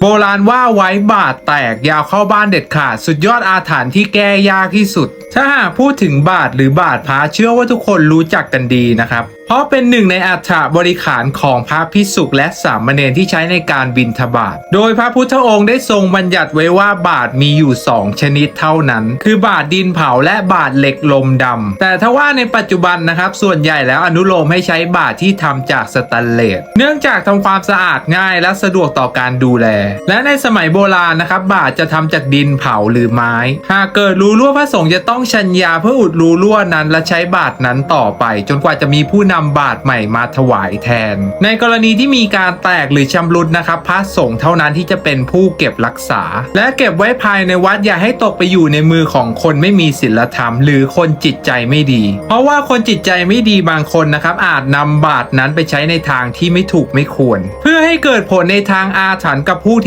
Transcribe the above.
โบราณว่าไว้บาทแตกยาวเข้าบ้านเด็ดขาด สุดยอดอาถรรพ์ที่แก้ยากที่สุด ถ้าหากพูดถึงบาทหรือบาทพระเชื่อว่าทุกคนรู้จักกันดีนะครับ เพราะเป็นหนึ่งในอัฐบริขารของพระพิสุกและสามเณรที่ใช้ในการบินทบาท โดยพระพุทธองค์ได้ทรงบัญญัติไว้ว่าบาทมีอยู่ 2 ชนิดเท่านั้น คือบาทดินเผาและบาทเหล็กลมดำแต่ถ้าว่าในปัจจุบันนะครับ ส่วนใหญ่แล้วอนุโลมให้ใช้บาทที่ทำจากสแตนเลส เนื่องจากทำความสะอาดง่ายและสะดวกต่อการดูแล และในสมัยโบราณนะครับ บาทจะทำจากดินเผาหรือไม้ หากเกิดรูรั่วพระสงฆ์จะต้องชัญญาเพื่ออุดรูรั่วนั้น และใช้บาทนั้นต่อไป จนกว่าจะมีผู้นำบาทใหม่มาถวายแทน ในกรณีที่มีการแตกหรือชำรุดนะครับพระสงฆ์เท่านั้นที่จะเป็นผู้เก็บรักษา และเก็บไว้ภายในวัดอย่าให้ตกไปอยู่ในมือของคนไม่มีศีลธรรม หรือคนจิตใจไม่ดี เพราะว่าคนจิตใจไม่ดีบางคนนะครับอาจนำบาทนั้นไปใช้ในทางที่ไม่ถูกไม่ควร เพื่อให้เกิดผลในทางอาถรรพ์กับผู้ที่